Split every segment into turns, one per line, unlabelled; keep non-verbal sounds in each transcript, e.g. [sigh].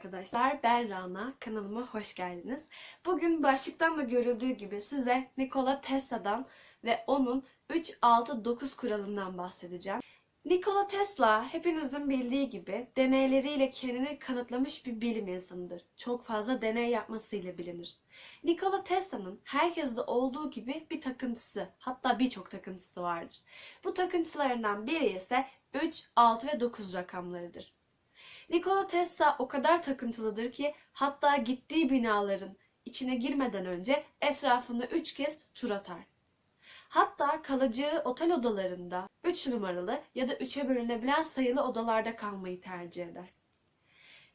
arkadaşlar. Ben Rana. Kanalıma hoş geldiniz. Bugün başlıktan da görüldüğü gibi size Nikola Tesla'dan ve onun 3-6-9 kuralından bahsedeceğim. Nikola Tesla hepinizin bildiği gibi deneyleriyle kendini kanıtlamış bir bilim insanıdır. Çok fazla deney yapmasıyla bilinir. Nikola Tesla'nın herkeste olduğu gibi bir takıntısı, hatta birçok takıntısı vardır. Bu takıntılarından biri ise 3, 6 ve 9 rakamlarıdır. Nikola Tesla o kadar takıntılıdır ki hatta gittiği binaların içine girmeden önce etrafında 3 kez tur atar. Hatta kalacağı otel odalarında 3 numaralı ya da 3'e bölünebilen sayılı odalarda kalmayı tercih eder.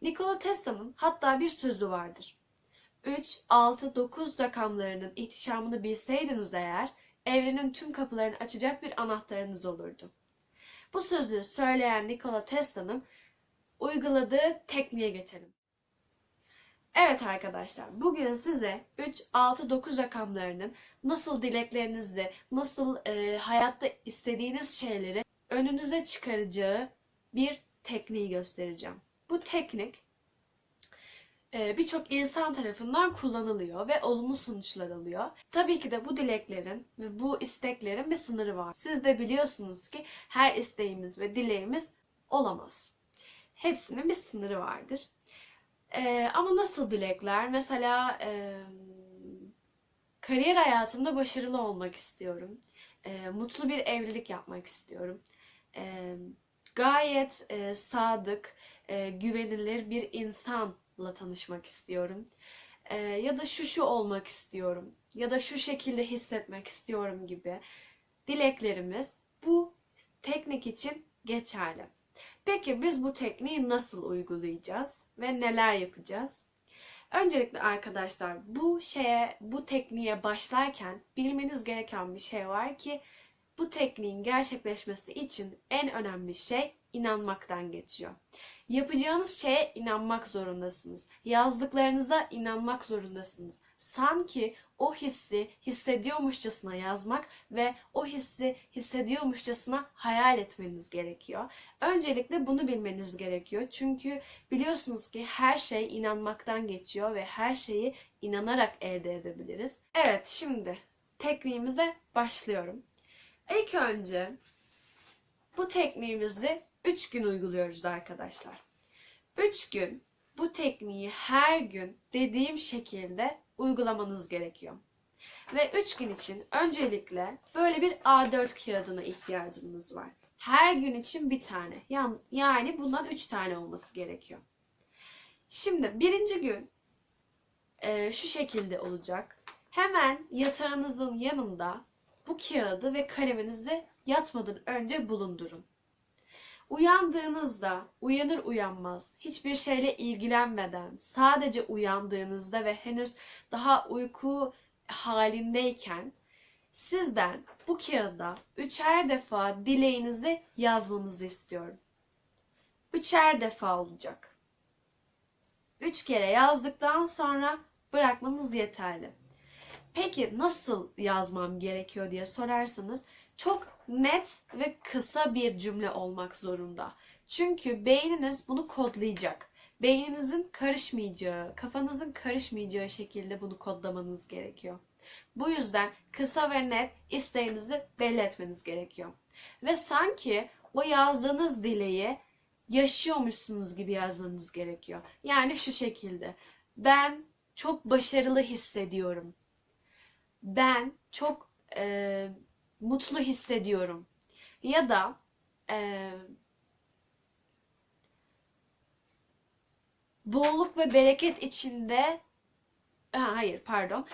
Nikola Tesla'nın hatta bir sözü vardır. 3, 6, 9 rakamlarının ihtişamını bilseydiniz eğer, evrenin tüm kapılarını açacak bir anahtarınız olurdu. Bu sözü söyleyen Nikola Tesla'nın uyguladığı tekniğe geçelim. Evet arkadaşlar, bugün size 3, 6, 9 rakamlarının nasıl dileklerinizi, nasıl e, hayatta istediğiniz şeyleri önünüze çıkaracağı bir tekniği göstereceğim. Bu teknik e, birçok insan tarafından kullanılıyor ve olumlu sonuçlar alıyor. Tabii ki de bu dileklerin ve bu isteklerin bir sınırı var. Siz de biliyorsunuz ki her isteğimiz ve dileğimiz olamaz. Hepsinin bir sınırı vardır. Ee, ama nasıl dilekler? Mesela e, kariyer hayatımda başarılı olmak istiyorum. E, mutlu bir evlilik yapmak istiyorum. E, gayet e, sadık, e, güvenilir bir insanla tanışmak istiyorum. E, ya da şu şu olmak istiyorum. Ya da şu şekilde hissetmek istiyorum gibi dileklerimiz bu teknik için geçerli. Peki biz bu tekniği nasıl uygulayacağız ve neler yapacağız? Öncelikle arkadaşlar bu şeye, bu tekniğe başlarken bilmeniz gereken bir şey var ki bu tekniğin gerçekleşmesi için en önemli şey inanmaktan geçiyor. Yapacağınız şeye inanmak zorundasınız. Yazdıklarınıza inanmak zorundasınız. Sanki o hissi hissediyormuşçasına yazmak ve o hissi hissediyormuşçasına hayal etmeniz gerekiyor. Öncelikle bunu bilmeniz gerekiyor. Çünkü biliyorsunuz ki her şey inanmaktan geçiyor ve her şeyi inanarak elde edebiliriz. Evet, şimdi tekniğimize başlıyorum. İlk önce bu tekniğimizi 3 gün uyguluyoruz arkadaşlar. 3 gün bu tekniği her gün dediğim şekilde uygulamanız gerekiyor. Ve 3 gün için öncelikle böyle bir A4 kağıdına ihtiyacınız var. Her gün için bir tane. Yani bundan 3 tane olması gerekiyor. Şimdi birinci gün e, şu şekilde olacak. Hemen yatağınızın yanında bu kağıdı ve kaleminizi yatmadan önce bulundurun. Uyandığınızda, uyanır uyanmaz, hiçbir şeyle ilgilenmeden, sadece uyandığınızda ve henüz daha uyku halindeyken sizden bu kağıda üçer defa dileğinizi yazmanızı istiyorum. Üçer defa olacak. Üç kere yazdıktan sonra bırakmanız yeterli. Peki nasıl yazmam gerekiyor diye sorarsanız çok net ve kısa bir cümle olmak zorunda. Çünkü beyniniz bunu kodlayacak. Beyninizin karışmayacağı, kafanızın karışmayacağı şekilde bunu kodlamanız gerekiyor. Bu yüzden kısa ve net isteğinizi belli etmeniz gerekiyor. Ve sanki o yazdığınız dileği yaşıyormuşsunuz gibi yazmanız gerekiyor. Yani şu şekilde. Ben çok başarılı hissediyorum. Ben çok e, mutlu hissediyorum. Ya da e, bolluk ve bereket içinde ha, hayır pardon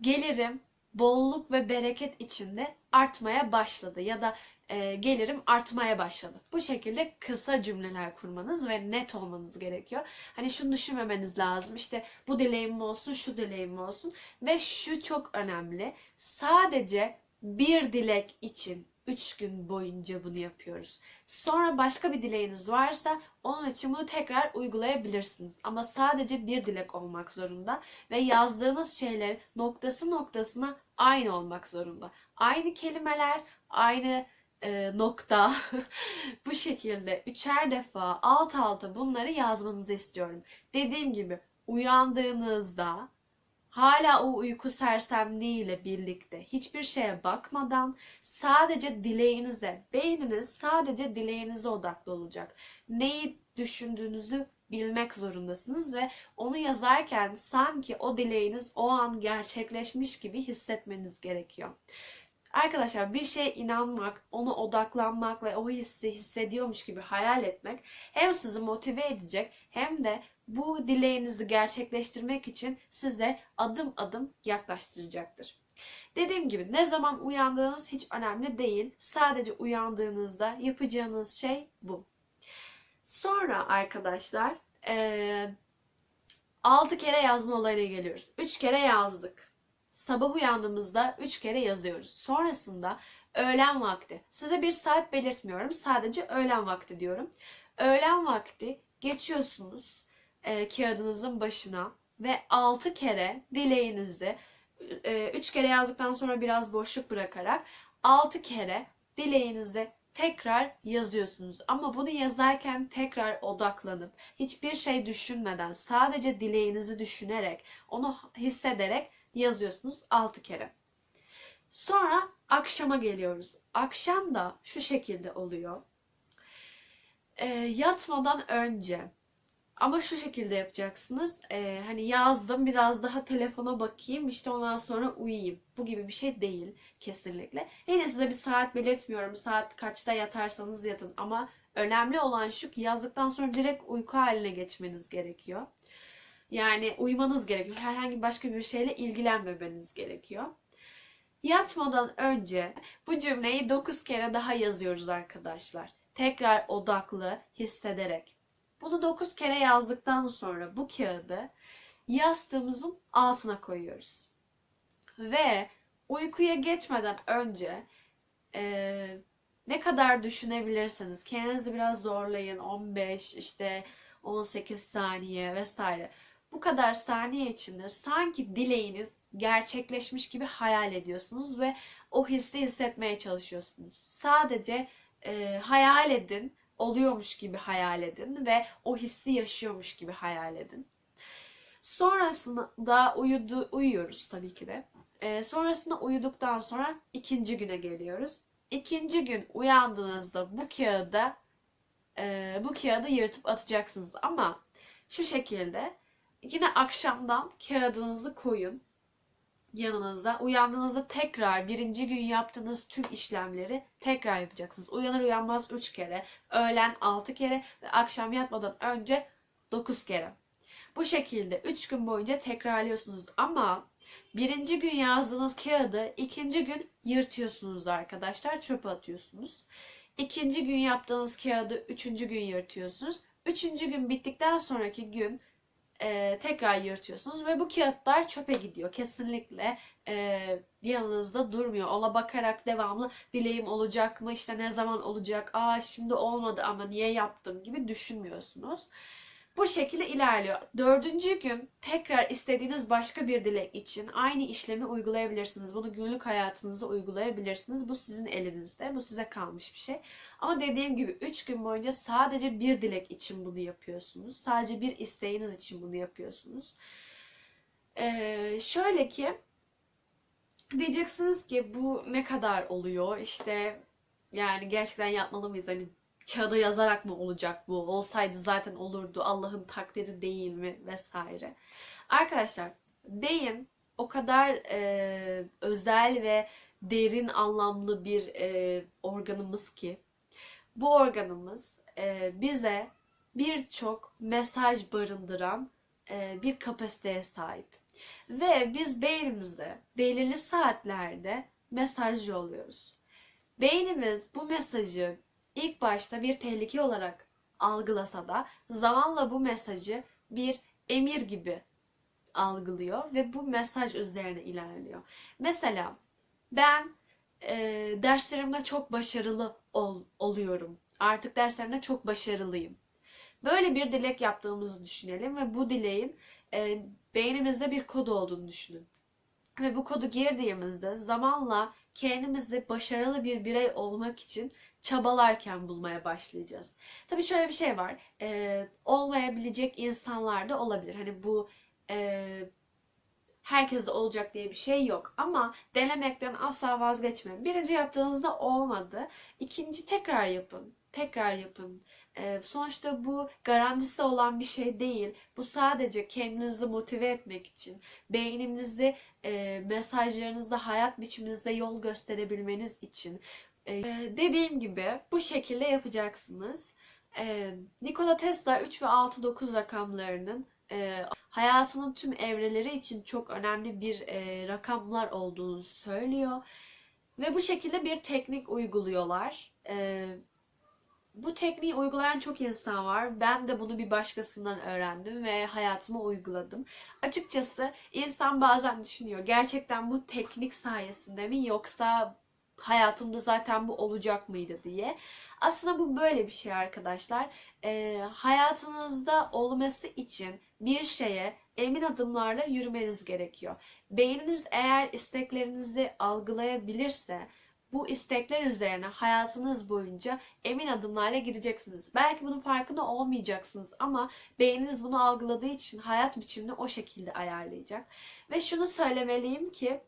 gelirim bolluk ve bereket içinde artmaya başladı ya da e, gelirim artmaya başladı. Bu şekilde kısa cümleler kurmanız ve net olmanız gerekiyor. Hani şunu düşünmemeniz lazım. İşte bu dileğim olsun, şu dileğim olsun ve şu çok önemli. Sadece bir dilek için 3 gün boyunca bunu yapıyoruz. Sonra başka bir dileğiniz varsa onun için bunu tekrar uygulayabilirsiniz. Ama sadece bir dilek olmak zorunda ve yazdığınız şeyler noktası noktasına aynı olmak zorunda. Aynı kelimeler, aynı e, nokta [laughs] bu şekilde üçer defa alt alta bunları yazmanızı istiyorum. Dediğim gibi uyandığınızda hala o uyku sersemliğiyle birlikte hiçbir şeye bakmadan sadece dileğinize, beyniniz sadece dileğinize odaklı olacak. Neyi düşündüğünüzü bilmek zorundasınız ve onu yazarken sanki o dileğiniz o an gerçekleşmiş gibi hissetmeniz gerekiyor. Arkadaşlar bir şeye inanmak, ona odaklanmak ve o hissi hissediyormuş gibi hayal etmek hem sizi motive edecek hem de bu dileğinizi gerçekleştirmek için size adım adım yaklaştıracaktır. Dediğim gibi ne zaman uyandığınız hiç önemli değil. Sadece uyandığınızda yapacağınız şey bu. Sonra arkadaşlar eee 6 kere yazma olayına geliyoruz. 3 kere yazdık. Sabah uyandığımızda 3 kere yazıyoruz. Sonrasında öğlen vakti. Size bir saat belirtmiyorum. Sadece öğlen vakti diyorum. Öğlen vakti geçiyorsunuz e, kağıdınızın başına ve 6 kere dileğinizi 3 kere yazdıktan sonra biraz boşluk bırakarak 6 kere dileğinizi tekrar yazıyorsunuz. Ama bunu yazarken tekrar odaklanıp hiçbir şey düşünmeden sadece dileğinizi düşünerek onu hissederek yazıyorsunuz 6 kere. Sonra akşama geliyoruz. Akşam da şu şekilde oluyor. E, yatmadan önce ama şu şekilde yapacaksınız. Ee, hani yazdım biraz daha telefona bakayım işte ondan sonra uyuyayım. Bu gibi bir şey değil kesinlikle. Yine size bir saat belirtmiyorum. Saat kaçta yatarsanız yatın. Ama önemli olan şu ki yazdıktan sonra direkt uyku haline geçmeniz gerekiyor. Yani uyumanız gerekiyor. Herhangi başka bir şeyle ilgilenmemeniz gerekiyor. Yatmadan önce bu cümleyi 9 kere daha yazıyoruz arkadaşlar. Tekrar odaklı hissederek. Bunu 9 kere yazdıktan sonra bu kağıdı yastığımızın altına koyuyoruz. Ve uykuya geçmeden önce e, ne kadar düşünebilirseniz kendinizi biraz zorlayın 15 işte 18 saniye vesaire. Bu kadar saniye içinde sanki dileğiniz gerçekleşmiş gibi hayal ediyorsunuz ve o hissi hissetmeye çalışıyorsunuz. Sadece e, hayal edin oluyormuş gibi hayal edin ve o hissi yaşıyormuş gibi hayal edin. Sonrasında uyudu, uyuyoruz tabii ki de. Ee, sonrasında uyuduktan sonra ikinci güne geliyoruz. İkinci gün uyandığınızda bu kağıda e, bu kağıdı yırtıp atacaksınız ama şu şekilde yine akşamdan kağıdınızı koyun yanınızda. Uyandığınızda tekrar birinci gün yaptığınız tüm işlemleri tekrar yapacaksınız. Uyanır uyanmaz 3 kere, öğlen 6 kere ve akşam yatmadan önce 9 kere. Bu şekilde 3 gün boyunca tekrarlıyorsunuz ama birinci gün yazdığınız kağıdı ikinci gün yırtıyorsunuz arkadaşlar. Çöpe atıyorsunuz. İkinci gün yaptığınız kağıdı üçüncü gün yırtıyorsunuz. Üçüncü gün bittikten sonraki gün e, tekrar yırtıyorsunuz ve bu kağıtlar çöpe gidiyor. Kesinlikle e, yanınızda durmuyor. Ona bakarak devamlı dileğim olacak mı, işte ne zaman olacak, aa şimdi olmadı ama niye yaptım gibi düşünmüyorsunuz. Bu şekilde ilerliyor. Dördüncü gün tekrar istediğiniz başka bir dilek için aynı işlemi uygulayabilirsiniz. Bunu günlük hayatınızda uygulayabilirsiniz. Bu sizin elinizde. Bu size kalmış bir şey. Ama dediğim gibi 3 gün boyunca sadece bir dilek için bunu yapıyorsunuz. Sadece bir isteğiniz için bunu yapıyorsunuz. Ee, şöyle ki diyeceksiniz ki bu ne kadar oluyor? İşte yani gerçekten yapmalı mıyız? Hani kağıda yazarak mı olacak bu? Olsaydı zaten olurdu. Allah'ın takdiri değil mi? Vesaire. Arkadaşlar beyin o kadar e, özel ve derin anlamlı bir e, organımız ki bu organımız e, bize birçok mesaj barındıran e, bir kapasiteye sahip. Ve biz beynimizde belirli saatlerde mesaj yolluyoruz. Beynimiz bu mesajı ilk başta bir tehlike olarak algılasa da zamanla bu mesajı bir emir gibi algılıyor ve bu mesaj üzerine ilerliyor. Mesela ben e, derslerimde çok başarılı ol, oluyorum. Artık derslerimde çok başarılıyım. Böyle bir dilek yaptığımızı düşünelim ve bu dileğin e, beynimizde bir kod olduğunu düşünün. Ve bu kodu girdiğimizde zamanla kendimizi başarılı bir birey olmak için çabalarken bulmaya başlayacağız. Tabii şöyle bir şey var. Ee, olmayabilecek insanlar da olabilir. Hani bu e, herkeste olacak diye bir şey yok. Ama denemekten asla vazgeçmeyin. Birinci yaptığınızda olmadı. İkinci tekrar yapın. Tekrar yapın. Sonuçta bu garantisi olan bir şey değil. Bu sadece kendinizi motive etmek için, beyninizde, e, mesajlarınızda, hayat biçiminizde yol gösterebilmeniz için. Dediğim gibi bu şekilde yapacaksınız. Nikola Tesla 3 ve 6 9 rakamlarının hayatının tüm evreleri için çok önemli bir rakamlar olduğunu söylüyor. Ve bu şekilde bir teknik uyguluyorlar. E, bu tekniği uygulayan çok insan var. Ben de bunu bir başkasından öğrendim ve hayatıma uyguladım. Açıkçası insan bazen düşünüyor. Gerçekten bu teknik sayesinde mi yoksa hayatımda zaten bu olacak mıydı diye. Aslında bu böyle bir şey arkadaşlar. Ee, hayatınızda olması için bir şeye emin adımlarla yürümeniz gerekiyor. Beyniniz eğer isteklerinizi algılayabilirse bu istekler üzerine hayatınız boyunca emin adımlarla gideceksiniz. Belki bunun farkında olmayacaksınız ama beyniniz bunu algıladığı için hayat biçimini o şekilde ayarlayacak. Ve şunu söylemeliyim ki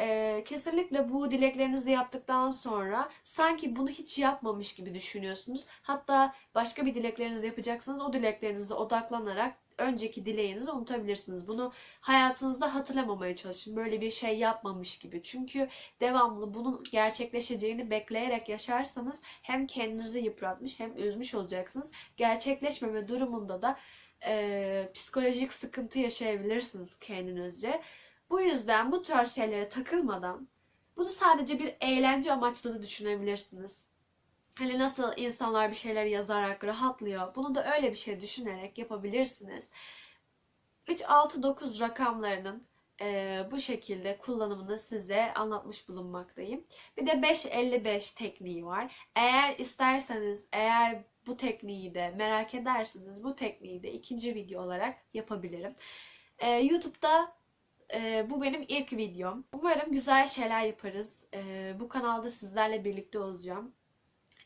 e, kesinlikle bu dileklerinizi yaptıktan sonra sanki bunu hiç yapmamış gibi düşünüyorsunuz. Hatta başka bir dileklerinizi yapacaksınız. O dileklerinize odaklanarak önceki dileğinizi unutabilirsiniz. Bunu hayatınızda hatırlamamaya çalışın. Böyle bir şey yapmamış gibi. Çünkü devamlı bunun gerçekleşeceğini bekleyerek yaşarsanız hem kendinizi yıpratmış hem üzmüş olacaksınız. Gerçekleşmeme durumunda da e, psikolojik sıkıntı yaşayabilirsiniz kendinizce. Bu yüzden bu tarz şeylere takılmadan bunu sadece bir eğlence amaçlı da düşünebilirsiniz. Hani nasıl insanlar bir şeyler yazarak rahatlıyor. Bunu da öyle bir şey düşünerek yapabilirsiniz. 3, 6, 9 rakamlarının e, bu şekilde kullanımını size anlatmış bulunmaktayım. Bir de 555 tekniği var. Eğer isterseniz, eğer bu tekniği de merak ederseniz bu tekniği de ikinci video olarak yapabilirim. E, YouTube'da e, bu benim ilk videom. Umarım güzel şeyler yaparız. E, bu kanalda sizlerle birlikte olacağım.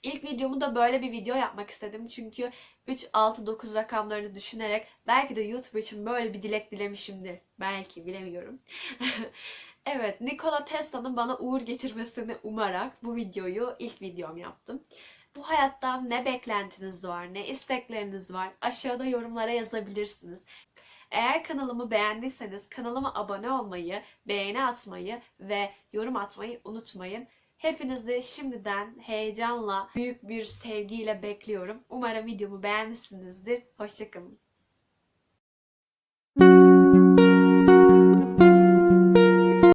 İlk videomu da böyle bir video yapmak istedim. Çünkü 3, 6, 9 rakamlarını düşünerek belki de YouTube için böyle bir dilek dilemişimdir. Belki bilemiyorum. [laughs] evet Nikola Tesla'nın bana uğur getirmesini umarak bu videoyu ilk videom yaptım. Bu hayattan ne beklentiniz var, ne istekleriniz var aşağıda yorumlara yazabilirsiniz. Eğer kanalımı beğendiyseniz kanalıma abone olmayı, beğeni atmayı ve yorum atmayı unutmayın. Hepinizi şimdiden heyecanla, büyük bir sevgiyle bekliyorum. Umarım videomu beğenmişsinizdir. Hoşçakalın.